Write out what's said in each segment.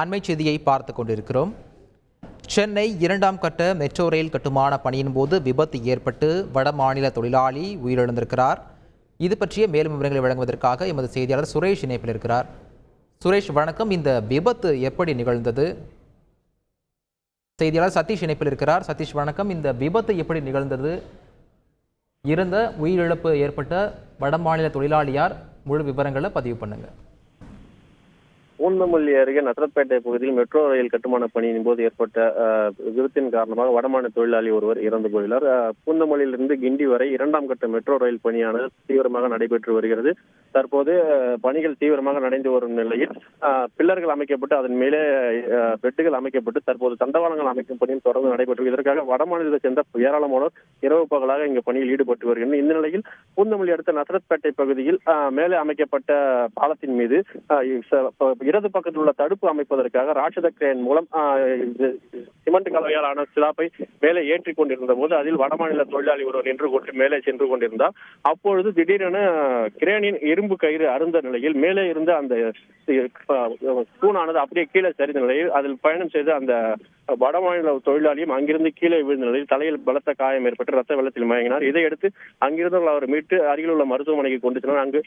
அண்மை செய்தியை பார்த்து கொண்டிருக்கிறோம். சென்னை இரண்டாம் கட்ட மெட்ரோ ரயில் கட்டுமான பணியின் போது விபத்து ஏற்பட்டு வட மாநில தொழிலாளி உயிரிழந்திருக்கிறார். இது பற்றிய மேலும் விவரங்களை வழங்குவதற்காக எமது செய்தியாளர் சுரேஷ் இணைப்பில் இருக்கிறார். சுரேஷ் வணக்கம். இந்த விபத்து எப்படி நிகழ்ந்தது? செய்தியாளர் சதீஷ் இணைப்பில் இருக்கிறார். சதீஷ் வணக்கம். இந்த விபத்து எப்படி நிகழ்ந்தது? இருந்த உயிரிழப்பு ஏற்பட்ட வடமாநில தொழிலாளியார் முழு விவரங்களை பதிவு பண்ணுங்கள் பூந்தமல்லி அருகே நசரத்பேட்டை பகுதியில் மெட்ரோ ரயில் கட்டுமான பணியின் போது ஏற்பட்ட விபத்தின் காரணமாக வடமாநில தொழிலாளி ஒருவர் இறந்து போயுள்ளார். பூந்தமல்லியிலிருந்து கிண்டி வரை இரண்டாம் கட்ட மெட்ரோ ரயில் பணியானது தீவிரமாக நடைபெற்று வருகிறது. தற்போது பணிகள் தீவிரமாக நடந்து வரும் நிலையில் பில்லர்கள் அமைக்கப்பட்டு அதன் மேலே பெட்டுகள் அமைக்கப்பட்டு தற்போது தண்டவாளங்கள் அமைக்கும் பணியும் தொடர்ந்து நடைபெற்று இதற்காக வடமாநிலத்தை சேர்ந்த ஏராளமானோர் இரவு பகலாக இங்கு பணியில் ஈடுபட்டு வருகின்றனர். இந்த நிலையில் பூந்தமல்லி அடுத்த நசரத்பேட்டை பகுதியில் மேலே அமைக்கப்பட்ட பாலத்தின் மீது இடது பக்கத்தில் உள்ள தடுப்பு அமைப்பதற்காக ராட்சத கிரேன் மூலம் அஹ், இது சிமெண்ட் கலவையாலான சிலாப்பை மேலே ஏற்றி கொண்டிருந்த போது அதில் வடமாநில தொழிலாளி ஒருவர் நின்று கொண்டு மேலே சென்று கொண்டிருந்தார். அப்பொழுது திடீரென கிரேனின் இரும்பு கயிறு அருந்த நிலையில் மேலே இருந்த அந்த தூணானது அப்படியே கீழே சரிந்த நிலையில் அதில் பயணம் செய்த அந்த வடமாநில தொழிலாளியும் அங்கிருந்து கீழே விழுந்த நிலையில் தலையில் பலத்த காயம் ஏற்பட்டு ரத்த வெள்ளத்தில் மயங்கினார். இதையடுத்து அங்கிருந்து அவர் மீட்டு அருகில் உள்ள மருத்துவமனைக்கு கொண்டு சென்றார் அங்கு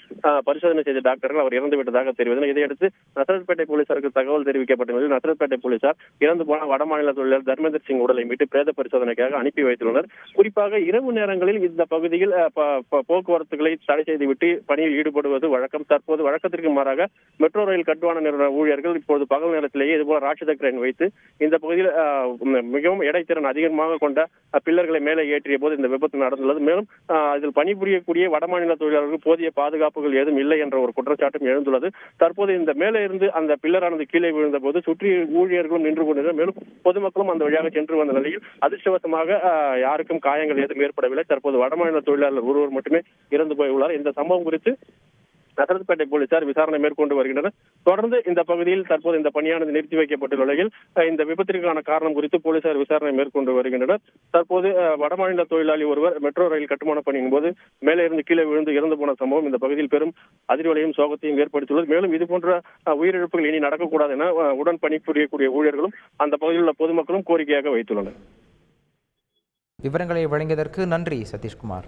பரிசோதனை செய்த டாக்டர்கள் அவர் இறந்து விட்டதாக தெரிவித்தனர். இதையடுத்து நசரத்பேட்டை போலீசாருக்கு தகவல் தெரிவிக்கப்பட்ட நிலையில் நசரத்பேட்டை போலீசார் இறந்து போன வடமாநில தொழிலாளர் தர்மேந்தர் சிங் உடலை மீட்டு பிரேத பரிசோதனைக்காக அனுப்பி வைத்துள்ளனர். குறிப்பாக இரவு நேரங்களில் இந்த பகுதியில் போக்குவரத்துகளை தடை செய்துவிட்டு பணியில் ஈடுபடுவது வழக்கம். தற்போது வழக்கத்திற்கு மாறாக மெட்ரோ ரயில் கட்டுமான நிறுவன ஊழியர்கள் இப்போது பகல் நேரத்திலேயே இதுபோல ராட்சத கிரேன் வைத்து இந்த பகுதியில் மிகவும் இடைத்திறன் அதிகமாக கொண்ட பில்லர்களை மேலே ஏற்றிய போது இந்த விபத்து நடந்துள்ளது. மேலும் இதில் பணிபுரியக்கூடிய வடமாநில தொழிலாளர்கள் போதிய பாதுகாப்புகள் ஏதும் இல்லை என்ற ஒரு குற்றச்சாட்டும் எழுந்துள்ளது. தற்போது இந்த மேலே இருந்து அந்த பில்லரானது கீழே விழுந்த போது சுற்றி ஊழியர்களும் நின்று கொண்டிருந்த மேலும் பொதுமக்களும் அந்த வழியாக சென்று வந்த நிலையில் அதிர்ஷ்டவசமாக யாருக்கும் காயங்கள் ஏதும் ஏற்படவில்லை. தற்போது வடமாநில தொழிலாளர் ஒருவர் மட்டுமே இறந்து போயுள்ளார். இந்த சம்பவம் குறித்து நசரத்பேட்டை போலீசார் விசாரணை மேற்கொண்டு வருகின்றனர். தொடர்ந்து இந்த பகுதியில் தற்போது இந்த பணியானது நிறுத்தி வைக்கப்பட்டுள்ள நிலையில் இந்த விபத்திற்கான காரணம் குறித்து போலீசார் விசாரணை மேற்கொண்டு வருகின்றனர். தற்போது வடமாநில தொழிலாளி ஒருவர் மெட்ரோ ரயில் கட்டுமான பணியின் போது மேலே இருந்து கீழே விழுந்து இறந்து போன சம்பவம் இந்த பகுதியில் பெரும் அதிர்வலையும் சோகத்தையும் ஏற்படுத்தியுள்ளது. மேலும் இது போன்ற உயிரிழப்புகள் இனி நடக்கக்கூடாது என உடன் பணிபுரியக்கூடிய ஊழியர்களும் அந்த பகுதியில் உள்ள பொதுமக்களும் கோரிக்கையாக வைத்துள்ளனர். விவரங்களை வழங்கியதற்கு நன்றி சதீஷ்குமார்.